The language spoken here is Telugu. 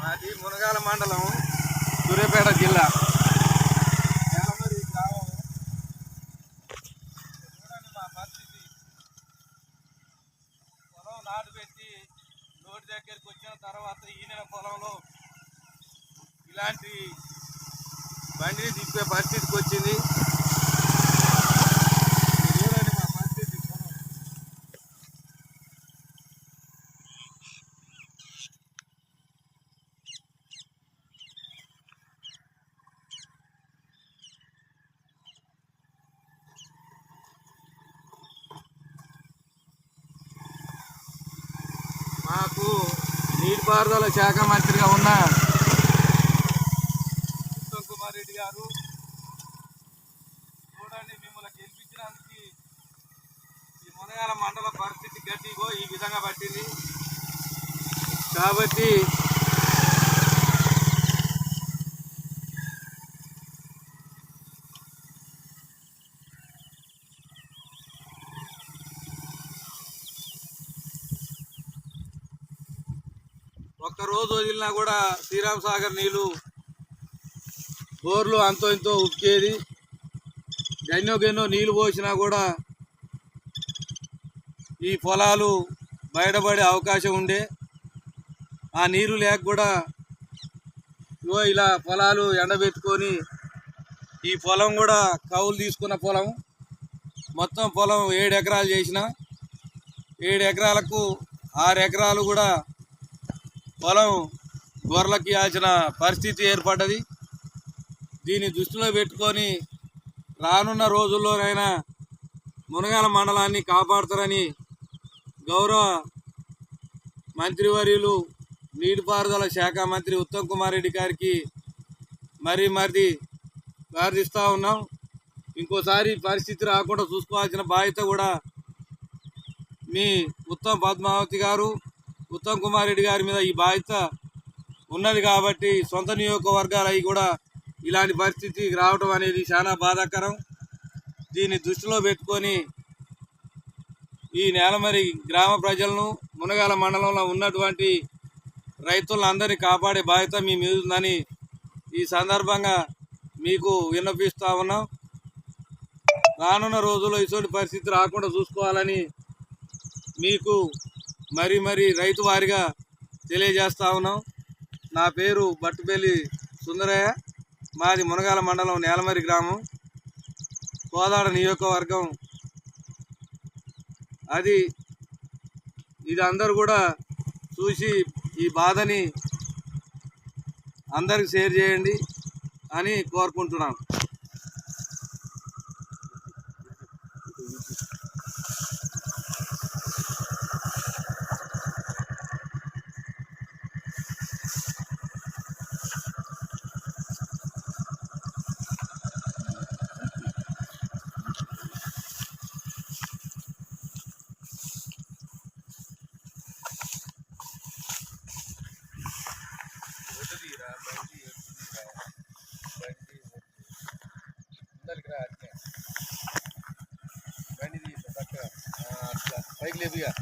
మాది మునగాల మండలం సూర్యాపేట జిల్లా. నేలమరి గ్రామం మా పరిస్థితి పొలం నాటు పెట్టి నోటి దగ్గరికి వచ్చిన తర్వాత ఈయన పొలంలో ఇలాంటి బండిని తిప్పే పరిస్థితికి వచ్చింది చూడండి మా పరిస్థితి పొలం మాకు నీటిపారుదల శాఖ మంత్రిగా ఉన్న ఉత్తమ్ కుమార్ రెడ్డి గారు చూడండి మిమ్మల్ని గెలిపించడానికి ఈ మునగాల మండల పరిస్థితి గట్టిగో ఈ విధంగా పట్టింది. కాబట్టి ఒక్కరోజు వదిలినా కూడా శ్రీరామ్ సాగర్ నీళ్ళు బోర్లు అంతో ఇంతో ఉక్కేది. ఎన్నోకెన్నో నీళ్ళు పోసినా కూడా ఈ పొలాలు బయటపడే అవకాశం ఉండే. ఆ నీరు లేక కూడా ఇగో ఇలా పొలాలు ఎండబెట్టుకొని ఈ పొలం కూడా కౌలు తీసుకున్న పొలం. మొత్తం పొలం ఏడు ఎకరాలు చేసిన. ఏడు ఎకరాలకు ఆరు ఎకరాలు కూడా పొలం గొర్రెలకి ఇవ్వాల్సిన పరిస్థితి ఏర్పడ్డది. దీన్ని దృష్టిలో పెట్టుకొని రానున్న రోజుల్లోనైనా మునగాల మండలాన్ని కాపాడుతారని గౌరవ మంత్రివర్యులు నీటిపారుదల శాఖ మంత్రి ఉత్తమ్ కుమార్ రెడ్డి గారికి మరీ మరీ ప్రార్థిస్తూ ఉన్నాం. ఇంకోసారి పరిస్థితి రాకుండా చూసుకోవాల్సిన బాధ్యత కూడా మీ ఉత్తమ్ పద్మావతి గారు ఉత్తమ్ కుమార్ రెడ్డి గారి మీద ఈ బాధ్యత ఉన్నది కాబట్టి సొంత నియోజకవర్గాలు అవి కూడా ఇలాంటి పరిస్థితి రావడం అనేది చాలా బాధాకరం. దీన్ని దృష్టిలో పెట్టుకొని ఈ నేలమరి గ్రామ ప్రజలను మునగాల మండలంలో ఉన్నటువంటి రైతులందరినీ కాపాడే బాధ్యత మీ మీద ఉందని ఈ సందర్భంగా మీకు విన్నపిస్తూ ఉన్నాం. రానున్న రోజుల్లో ఇటువంటి పరిస్థితి రాకుండా చూసుకోవాలని మీకు మరి మరి రైతు వారిగా తెలియజేస్తా ఉన్నాం. నా పేరు బట్టుపల్లి సుందరయ్య. మాది మునగాల మండలం నేలమరి గ్రామం. కోదాడ నియోజకవర్గం. అది ఇది అందరూ కూడా చూసి ఈ బాధని అందరికి షేర్ చేయండి అని కోరుకుంటున్నాం भैया